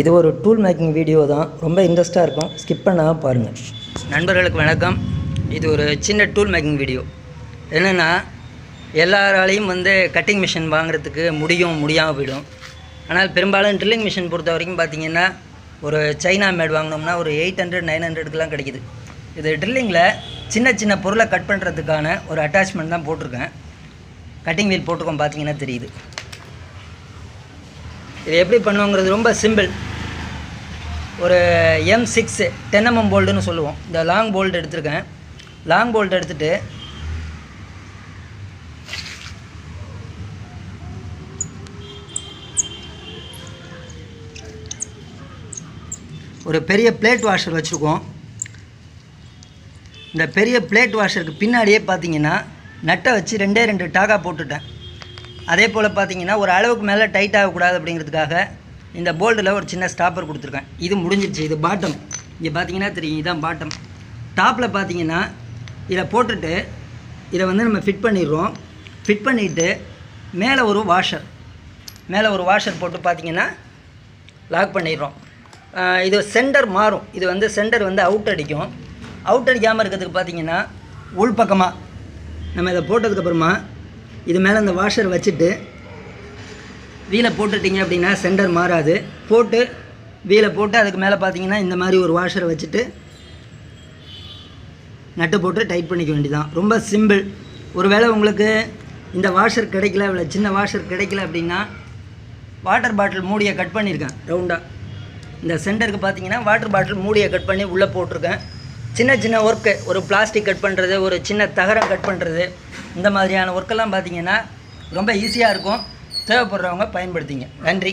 இது ஒரு tool making video தான். ரொம்ப இன்ட்ரெஸ்ட்டாக இருக்கும். ஸ்கிப் பண்ணாமல் பாருங்கள் நண்பர்களுக்கு வணக்கம். இது ஒரு சின்ன டூல் மேக்கிங் வீடியோ என்னென்னா எல்லாராலையும் வந்து கட்டிங் மிஷின் வாங்குறதுக்கு முடியும் முடியாமல் போயிடும். ஆனால் பெரும்பாலும் ட்ரில்லிங் மிஷின் பொறுத்த வரைக்கும் பார்த்தீங்கன்னா ஒரு சைனா மேட் வாங்கினோம்னா ஒரு எயிட் ஹண்ட்ரட் நைன் ஹண்ட்ரடுக்குலாம் கிடைக்குது. இது ட்ரில்லிங்கில் சின்ன சின்ன பொருளை கட் பண்ணுறதுக்கான ஒரு அட்டாச்மெண்ட் தான் போட்டிருக்கேன். கட்டிங் வீல் போட்டிருக்கோம் பார்த்தீங்கன்னா தெரியுது. இது எப்படி பண்ணுவோங்கிறது ரொம்ப சிம்பிள். ஒரு எம் சிக்ஸு டென் எம்எம் போல்டுன்னு சொல்லுவோம். இந்த லாங் போல்டு எடுத்திருக்கேன். லாங் போல்ட் எடுத்துகிட்டு ஒரு பெரிய பிளேட் வாஷர் வச்சுருக்கோம். இந்த பெரிய பிளேட் வாஷருக்கு பின்னாடியே பார்த்தீங்கன்னா நட்டை வச்சு ரெண்டே ரெண்டு டாகா போட்டுட்டேன். அதே போல் பார்த்தீங்கன்னா ஒரு அளவுக்கு மேலே டைட் ஆகக்கூடாது அப்படிங்கிறதுக்காக இந்த போல்டில் ஒரு சின்ன ஸ்டாப்பர் கொடுத்துருக்கேன். இது முடிஞ்சிருச்சு இது பாட்டம் இங்கே பார்த்தீங்கன்னா தெரியும் இதுதான் பாட்டம் டாப்பில் பார்த்தீங்கன்னா இதை போட்டுட்டு இதை வந்து நம்ம ஃபிட் பண்ணிடுறோம். ஃபிட் பண்ணிவிட்டு மேலே ஒரு வாஷர் மேலே ஒரு வாஷர் போட்டு பார்த்தீங்கன்னா லாக் பண்ணிடுறோம். இது சென்டர் மாறும். இது வந்து சென்டர் வந்து அவுட் அடிக்கும். அவுட் அடிக்காமல் இருக்கிறதுக்கு பார்த்தீங்கன்னா உள்பக்கமாக நம்ம இதை போட்டதுக்கப்புறமா இது மேலே இந்த வாஷர் வச்சுட்டு வீலை போட்டுட்டிங்க அப்படின்னா சென்டர் மாறாது. போட்டு வீலை போட்டு அதுக்கு மேலே பார்த்தீங்கன்னா இந்த மாதிரி ஒரு வாஷரை வச்சுட்டு நட்டு போட்டு டைட் பண்ணிக்க வேண்டியதான் ரொம்ப சிம்பிள் ஒருவேளை உங்களுக்கு இந்த வாஷர் கிடைக்கல இவ்வளோ சின்ன வாஷர் கிடைக்கல அப்படின்னா வாட்டர் பாட்டில் மூடியை கட் பண்ணியிருக்கேன் ரவுண்டாக இந்த சென்டருக்கு பார்த்தீங்கன்னா வாட்டர் பாட்டில் மூடியை கட் பண்ணி உள்ளே போட்டிருக்கேன். சின்ன சின்ன ஒர்க்கு ஒரு பிளாஸ்டிக் கட் பண்ணுறது ஒரு சின்ன தகரம் கட் பண்ணுறது இந்த மாதிரியான ஒர்க்கெல்லாம் பார்த்தீங்கன்னா ரொம்ப ஈஸியாக இருக்கும். தேவைப்படுறவங்க பயன்படுத்திங்க. நன்றி.